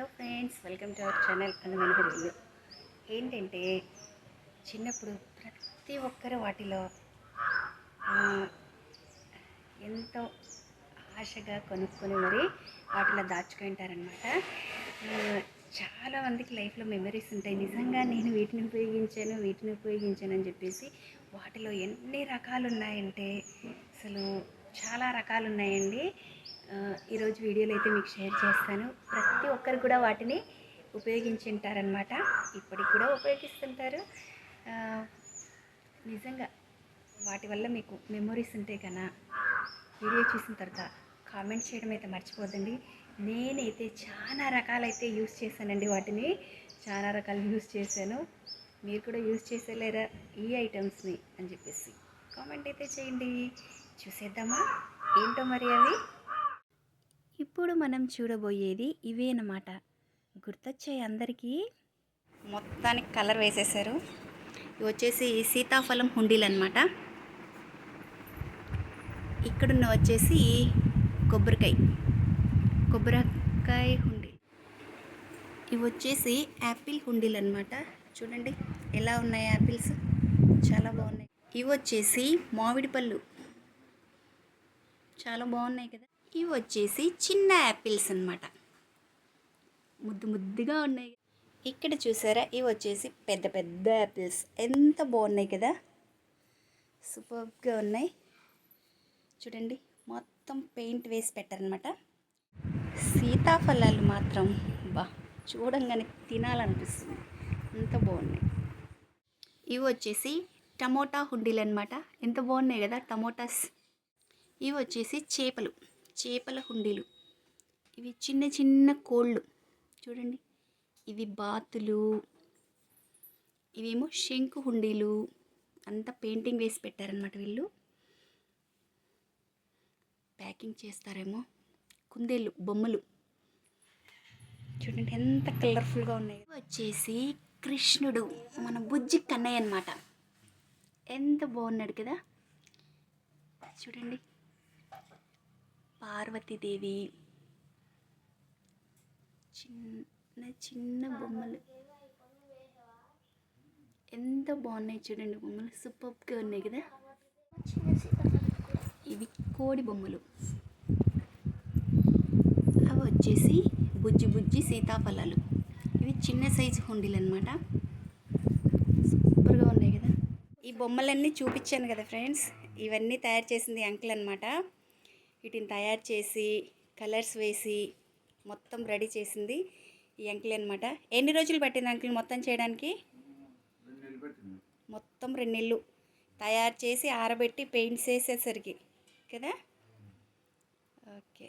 Hello friends welcome to our channel అందమైన ఇల్లు ఏంటంటే చిన్నప్పుడు ప్రతి ఒక్కరు వాటిలో ఎంతో ఆశగా కొనుక్కొని మరి వాటిలో దాచుకుంటారనమాట చాలా మందికి లైఫ్లో మెమరీస్ ఉంటాయి. నిజంగా నేను వీటిని ఉపయోగించాను వీటిని ఉపయోగించాను అని చెప్పేసి వాటిలో ఎన్ని రకాలు ఉన్నాయంటే అసలు చాలా రకాలు ఉన్నాయండి ఈరోజు వీడియోలో అయితే మీకు షేర్ చేస్తాను. ప్రతి ఒక్కరు కూడా వాటిని ఉపయోగించి ఉంటారనమాట ఇప్పటికి కూడా ఉపయోగిస్తుంటారు. నిజంగా వాటి వల్ల మీకు మెమొరీస్ ఉంటాయి కదా వీడియో చూసిన తర్వాత కామెంట్ చేయడం అయితే మర్చిపోద్దండి. నేనైతే చాలా రకాలైతే యూస్ చేశానండి వాటిని. చాలా రకాలు యూస్ చేశాను. మీరు కూడా యూస్ చేసేలేరా ఈ ఐటమ్స్ని అని చెప్పేసి కామెంట్ అయితే చేయండి. చూసేద్దామా? ఏంటో మరి అవి? ఇప్పుడు మనం చూడబోయేది ఇవే అన్నమాట. గుర్తొచ్చాయి అందరికీ? మొత్తానికి కలర్ వేసేసారు ఇవి వచ్చేసి సీతాఫలం హుండీలు అనమాట ఇక్కడున్న వచ్చేసి కొబ్బరికాయ. కొబ్బరికాయ హుండీ. ఇవి వచ్చేసి యాపిల్ హుండీలు అనమాట చూడండి ఎలా ఉన్నాయి యాపిల్స్? చాలా బాగున్నాయి. ఇవి వచ్చేసి మామిడి పళ్ళు. చాలా బాగున్నాయి కదా. ఇవి వచ్చేసి చిన్న యాపిల్స్ అన్నమాట. ముద్దు ముద్దుగా ఉన్నాయి. ఇక్కడ చూసారా? ఇవి వచ్చేసి పెద్ద పెద్ద యాపిల్స్. ఎంత బాగున్నాయి కదా. సూపర్గా ఉన్నాయి. చూడండి మొత్తం పెయింట్ వేసి పెట్టారనమాట సీతాఫలాలు మాత్రం బా చూడంగానే తినాలనిపిస్తుంది. అంత బాగున్నాయి. ఇవి వచ్చేసి టమోటా హుండీలు అనమాట ఎంత బాగున్నాయి కదా టమోటాస్. ఇవి వచ్చేసి చేపలు చేపల హుండీలు. ఇవి చిన్న చిన్న కోళ్ళు. చూడండి. ఇవి బాతులు. ఇవేమో శంకు హుండీలు. అంతా పెయింటింగ్ వేసి పెట్టారనమాట వీళ్ళు. ప్యాకింగ్ చేస్తారేమో కుందేళ్ళు బొమ్మలు. చూడండి ఎంత కలర్ఫుల్గా ఉన్నాయి. వచ్చేసి కృష్ణుడు మన బుజ్జి కన్నయ్య అనమాట ఎంత బాగున్నాడు కదా. చూడండి. పార్వతీదేవి. చిన్న చిన్న బొమ్మలు. ఎంత బాగున్నాయి చూడండి బొమ్మలు. సూపర్గా ఉన్నాయి కదా? ఇవి కోడి బొమ్మలు. అవి వచ్చేసి బుజ్జి బుజ్జి సీతాఫలాలు. ఇవి చిన్న సైజు హుండీలు అనమాట సూపర్గా ఉన్నాయి కదా? ఈ బొమ్మలన్నీ చూపించాను కదా ఫ్రెండ్స్. ఇవన్నీ తయారు చేసింది అంకుల్ అనమాట వీటిని తయారు చేసి కలర్స్ వేసి మొత్తం రెడీ చేసింది ఈ అంకుల్ అనమాట ఎన్ని రోజులు పట్టింది అంకుల్ మొత్తం చేయడానికి? మొత్తం రెండు నెలలు తయారు చేసి ఆరబెట్టి పెయింట్స్ వేసేసరికి. కదా? ఓకే.